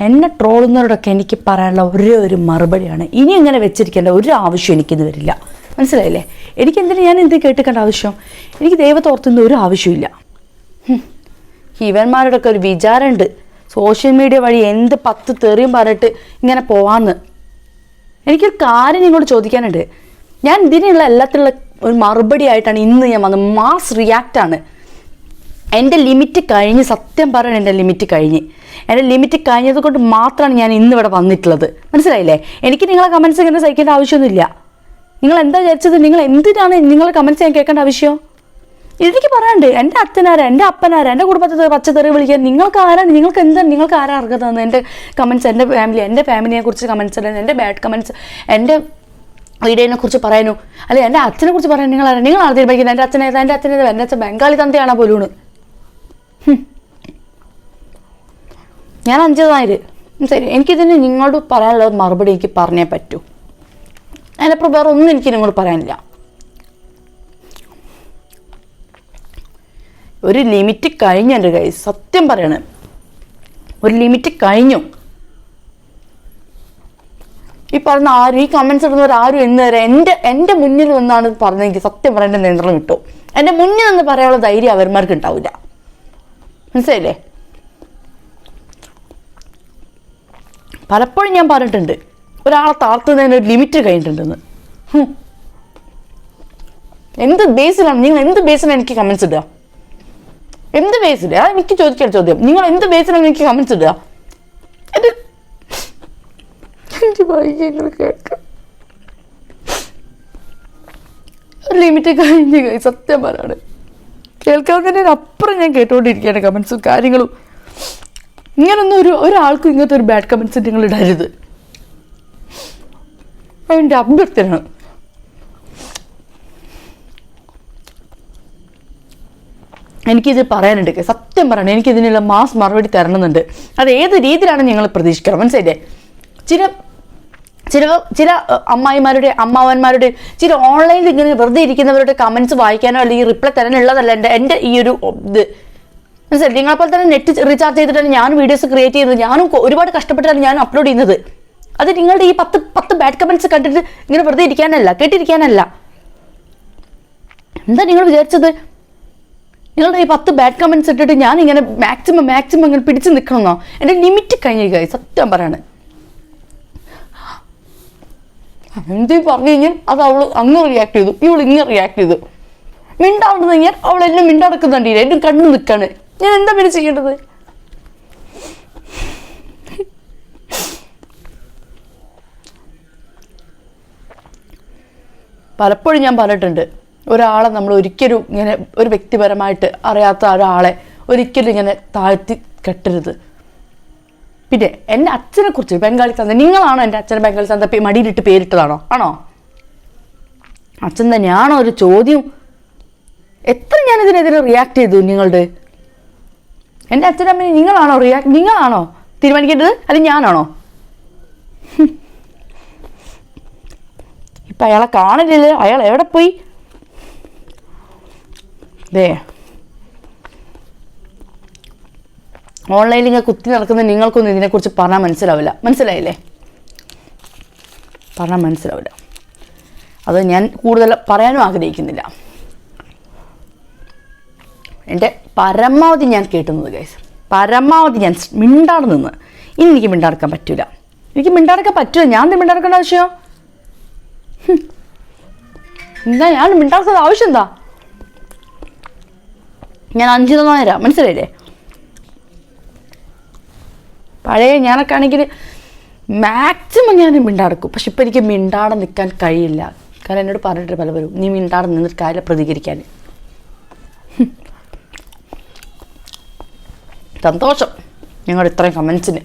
എന്നെ ട്രോളുന്നവരോടൊക്കെ എനിക്ക് പറയാനുള്ള ഒരേ ഒരു മറുപടിയാണ്. ഇനി ഇങ്ങനെ വെച്ചിരിക്കേണ്ട ഒരു ആവശ്യം എനിക്കിത് വരില്ല മനസ്സിലായില്ലേ? എനിക്ക് എന്തിനു ഞാൻ എന്ത് കേട്ടിക്കേണ്ട ആവശ്യം? എനിക്ക് ദൈവത്തോർത്തുന്ന ഒരു ആവശ്യമില്ല. ഇവന്മാരോടൊക്കെ ഒരു വിചാരമുണ്ട്. സോഷ്യൽ മീഡിയ വഴി എന്ത് പത്ത് തെറിയും പറഞ്ഞിട്ട് ഇങ്ങനെ പോവാന്ന്. എനിക്കൊരു കാര്യം നിങ്ങളോട് ചോദിക്കാനുണ്ട്. ഞാൻ ഇതിനുള്ള എല്ലാത്തിനുള്ള ഒരു മറുപടി ആയിട്ടാണ് ഇന്ന് ഞാൻ വന്നത്. മാസ് റിയാക്റ്റ് ആണ്. എന്റെ ലിമിറ്റ് കഴിഞ്ഞ് സത്യം പറയണം എന്റെ ലിമിറ്റ് കഴിഞ്ഞ്. എന്റെ ലിമിറ്റ് കഴിഞ്ഞത് കൊണ്ട് മാത്രമാണ് ഞാൻ ഇന്ന് ഇവിടെ വന്നിട്ടുള്ളത്. മനസ്സിലായില്ലേ? എനിക്ക് നിങ്ങളെ കമൻസ് ഇങ്ങനെ സഹിക്കേണ്ട ആവശ്യമൊന്നുമില്ല. നിങ്ങൾ എന്താ വിചാരിച്ചത്? നിങ്ങൾ എന്തിനാണ് നിങ്ങളെ കമൻസ് ഞാൻ കേൾക്കേണ്ട ആവശ്യം? എനിക്ക് പറയാണ്ട് എന്റെ അച്ഛനാരാ എന്റെ അപ്പനാരാ എന്റെ കുടുംബത്തെ പച്ചതെറി വിളിക്കാൻ നിങ്ങൾക്ക് ആരാണ്? നിങ്ങൾക്ക് എന്താ നിങ്ങൾക്ക് ആരാ അർഹത തന്നത് എന്റെ കമൻസ് എന്റെ ഫാമിലി എന്റെ ഫാമിലിയെ കുറിച്ച് കമൻസ് അല്ലെങ്കിൽ എന്റെ ബാഡ് കമൻസ് എന്റെ വീടിനെ കുറിച്ച് പറയാനോ? അല്ലെങ്കിൽ എന്റെ അച്ഛനെ കുറിച്ച് പറയാൻ നിങ്ങൾ ആദ്യം തീരുമാനിക്കുന്നത് എന്റെ അച്ഛനേതാ എന്റെ അച്ഛനെ എന്റെ അച്ഛൻ ബംഗാളി തന്തയാണോ പോലും ഞാൻ അഞ്ചതായത് ശരി. എനിക്കിതിന് നിങ്ങളോട് പറയാനുള്ളത് മറുപടി എനിക്ക് പറഞ്ഞേ പറ്റൂ. അതിനപ്പുറം വേറെ ഒന്നും എനിക്ക് നിങ്ങളോട് പറയാനില്ല. ഒരു ലിമിറ്റ് കഴിഞ്ഞു എന്റെ കൈ സത്യം പറയണ. ഒരു ലിമിറ്റ് കഴിഞ്ഞു. ഈ പറഞ്ഞ ആരും ഈ കമൻസ് ഇടുന്നവർ ആരും എന്ന് വരെ എന്റെ എന്റെ മുന്നിൽ നിന്നാണ് പറഞ്ഞെങ്കിൽ സത്യം പറയേണ്ട നിയന്ത്രണം കിട്ടും. എന്റെ മുന്നിൽ നിന്ന് പറയാനുള്ള ധൈര്യം അവന്മാർക്ക് ഉണ്ടാവില്ല. മനസ്സിലായില്ലേ? പലപ്പോഴും ഞാൻ പറഞ്ഞിട്ടുണ്ട് ഒരാളെ താഴ്ത്തുന്നതിന് ഒരു ലിമിറ്റ് കഴിഞ്ഞിട്ടുണ്ടെന്ന്. എന്ത് ബേസിലാണ് നിങ്ങൾ എന്ത് ബേസിലാണ് എനിക്ക് കമൻസ് ഇടുക? എന്ത് ബേസിൽ അതാ എനിക്ക് ചോദിക്കാൻ ചോദ്യം. നിങ്ങൾ എന്ത് ബേസിലാണ് എനിക്ക് കമൻസ് ഇടുക? കേൾക്കാം. ലിമിറ്റ് കഴിഞ്ഞ് കഴി സത്യം പറയാണ് കേൾക്കാവുന്നതിന് അപ്പുറം ഞാൻ കേട്ടുകൊണ്ടിരിക്കുകയാണ് കമൻസും കാര്യങ്ങളും. ഇങ്ങനൊന്നും ഒരു ഒരാൾക്കും ഇങ്ങനത്തെ ഒരു ബാഡ് കമൻസ് നിങ്ങൾ ഇടരുത്. അതിന്റെ അഭ്യർത്ഥന. എനിക്കിത് പറയാനുണ്ട്. സത്യം പറയണം എനിക്കിതിനുള്ള മാസ് മറുപടി തരണമെന്നുണ്ട്. അത് ഏത് രീതിയിലാണ് ഞങ്ങൾ പ്രതീക്ഷിക്കണം മനസ്സിലായില്ലേ? ചില ചില ചില അമ്മായിമാരുടെ അമ്മാവന്മാരുടെ ചില ഓൺലൈനിൽ ഇങ്ങനെ വെറുതെ ഇരിക്കുന്നവരുടെ കമൻസ് വായിക്കാനോ അല്ലെങ്കിൽ റിപ്ലൈ തരാനുള്ളതല്ല എന്റെ എന്റെ ഈ ഒരു ഇത്. മനസ്സിലായി? നിങ്ങളെപ്പോലെ തന്നെ നെറ്റ് റീചാർജ് ചെയ്തിട്ടാണ് ഞാൻ വീഡിയോസ് ക്രിയേറ്റ് ചെയ്യുന്നത്. ഞാനും ഒരുപാട് കഷ്ടപ്പെട്ടാണ് ഞാൻ അപ്ലോഡ് ചെയ്യുന്നത്. അത് നിങ്ങളുടെ ഈ പത്ത് പത്ത് ബാഡ് കമൻസ് കണ്ടിട്ട് ഇങ്ങനെ വെറുതെ ഇരിക്കാനല്ല കേട്ടിരിക്കാനല്ല. എന്താ നിങ്ങൾ വിചാരിച്ചത്? നിങ്ങളുടെ ഈ പത്ത് ബാഡ് കമൻസ് ഇട്ടിട്ട് ഞാൻ ഇങ്ങനെ മാക്സിമം മാക്സിമം ഇങ്ങനെ പിടിച്ച് നിൽക്കണമെന്നോ എന്റെ ലിമിറ്റ് കഴിഞ്ഞിരിക്കുക സത്യം പറയാണ്. എന്ത് പറഞ്ഞു കഴിഞ്ഞാൽ അത് അവൾ അങ്ങ് റിയാക്ട് ചെയ്തു. ഇവൾ ഇങ്ങനെ റിയാക്ട് ചെയ്തു. മിണ്ടാവുന്നത് കഴിഞ്ഞാൽ അവൾ എന്നെ മിണ്ടടക്കുന്നുണ്ടീല എന്നെ കണ്ണു നിൽക്കാണ് ഞാൻ എന്താ പിന്നെ ചെയ്യേണ്ടത്? പലപ്പോഴും ഞാൻ പറഞ്ഞിട്ടുണ്ട്. ഒരാളെ നമ്മൾ ഒരിക്കലും ഇങ്ങനെ ഒരു വ്യക്തിപരമായിട്ട് അറിയാത്ത ഒരാളെ ഒരിക്കലും ഇങ്ങനെ താഴ്ത്തി കെട്ടരുത്. പിന്നെ എന്റെ അച്ഛനെ കുറിച്ച് ബംഗാളി ചന്ത നിങ്ങളാണോ എന്റെ അച്ഛനെ ബംഗാളി ചന്ത മടിയിലിട്ട് പേരിട്ടതാണോ? ആണോ? അച്ഛൻ തന്നെയാണോ ഒരു ചോദ്യം? എത്ര ഞാൻ ഇതിനെതിരെ റിയാക്ട് ചെയ്തു നിങ്ങളുടെ? എന്റെ അച്ഛനമ്മനെ നിങ്ങളാണോ റിയാക്ട് നിങ്ങളാണോ തീരുമാനിക്കേണ്ടത്? അല്ലെങ്കിൽ ഞാനാണോ. ഇപ്പം അയാളെ കാണില്ലല്ലോ അയാൾ എവിടെ പോയി? ദേ ഓൺലൈനിൽ ഇങ്ങനെ കുത്തി നടക്കുന്ന നിങ്ങൾക്കൊന്നും ഇതിനെക്കുറിച്ച് പറഞ്ഞാൽ മനസ്സിലാവില്ല. മനസ്സിലായില്ലേ? പറഞ്ഞാൽ മനസ്സിലാവില്ല. അത് ഞാൻ കൂടുതൽ പറയാനും ആഗ്രഹിക്കുന്നില്ല. എന്റെ പരമാവധി ഞാൻ കേട്ടുന്നത് ഗൈസ് പരമാവധി ഞാൻ മിണ്ടാട് നിന്ന് ഇനി എനിക്ക് മിണ്ടാടക്കാൻ പറ്റൂല. എനിക്ക് മിണ്ടാടക്കാൻ പറ്റില്ല ഞാൻ എന്താ മിണ്ടാടക്കേണ്ട ആവശ്യം? ഹും. എന്താ ഞാൻ മിണ്ടാടക്കേണ്ട ആവശ്യം എന്താ? ഞാൻ അഞ്ചു തരാം മനസ്സിലായില്ലേ? പഴയ ഞാനൊക്കെ ആണെങ്കിൽ മാക്സിമം ഞാൻ മിണ്ടാടക്കും പക്ഷെ ഇപ്പം എനിക്ക് മിണ്ടാടെ നിൽക്കാൻ കഴിയില്ല. കാരണം എന്നോട് പറഞ്ഞിട്ട് പലവരും നീ മിണ്ടാടെ നിന്നിട്ട് കാര്യമില്ല പ്രതികരിക്കാൻ. സന്തോഷം. ഞങ്ങളുടെ ഇത്രയും കമൻസിന്